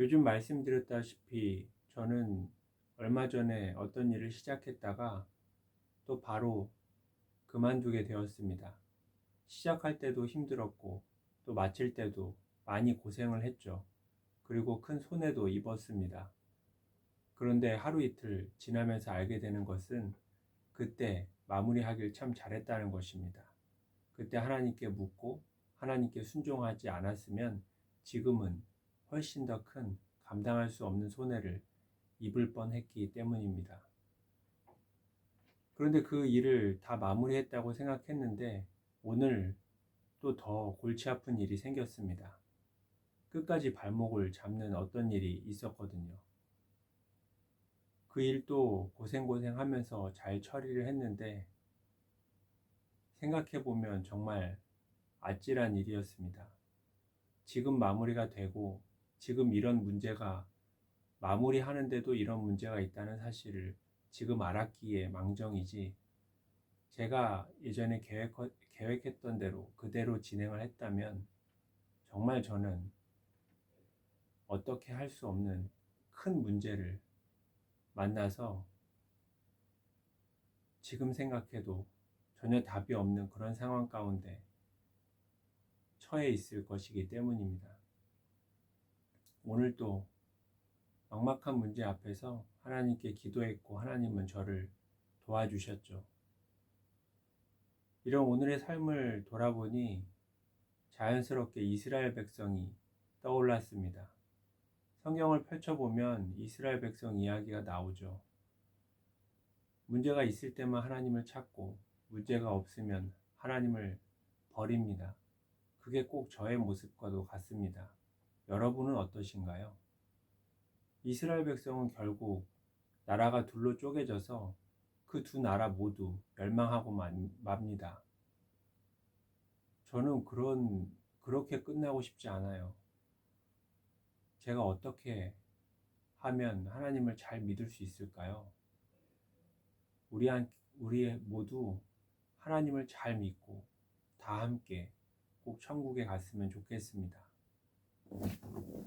요즘 말씀드렸다시피 저는 얼마 전에 어떤 일을 시작했다가 또 바로 그만두게 되었습니다. 시작할 때도 힘들었고 또 마칠 때도 많이 고생을 했죠. 그리고 큰 손해도 입었습니다. 그런데 하루 이틀 지나면서 알게 되는 것은 그때 마무리하길 참 잘했다는 것입니다. 그때 하나님께 묻고 하나님께 순종하지 않았으면 지금은 훨씬 더 큰 감당할 수 없는 손해를 입을 뻔했기 때문입니다. 그런데 그 일을 다 마무리했다고 생각했는데 오늘 또 더 골치 아픈 일이 생겼습니다. 끝까지 발목을 잡는 어떤 일이 있었거든요. 그 일도 고생고생 하면서 잘 처리를 했는데 생각해보면 정말 아찔한 일이었습니다. 지금 마무리가 되고 지금 이런 문제가 마무리하는데도 이런 문제가 있다는 사실을 지금 알았기에 망정이지 제가 예전에 계획, 계획했던 대로 그대로 진행을 했다면 정말 저는 어떻게 할 수 없는 큰 문제를 만나서 지금 생각해도 전혀 답이 없는 그런 상황 가운데 처해 있을 것이기 때문입니다. 오늘도 막막한 문제 앞에서 하나님께 기도했고 하나님은 저를 도와주셨죠. 이런 오늘의 삶을 돌아보니 자연스럽게 이스라엘 백성이 떠올랐습니다. 성경을 펼쳐보면 이스라엘 백성 이야기가 나오죠. 문제가 있을 때만 하나님을 찾고 문제가 없으면 하나님을 버립니다. 그게 꼭 저의 모습과도 같습니다. 여러분은 어떠신가요? 이스라엘 백성은 결국 나라가 둘로 쪼개져서 그 두 나라 모두 멸망하고 맙니다. 저는 그런, 그렇게 끝나고 싶지 않아요. 제가 어떻게 하면 하나님을 잘 믿을 수 있을까요? 우리 한, 우리 모두 하나님을 잘 믿고 다 함께 꼭 천국에 갔으면 좋겠습니다. Thank you.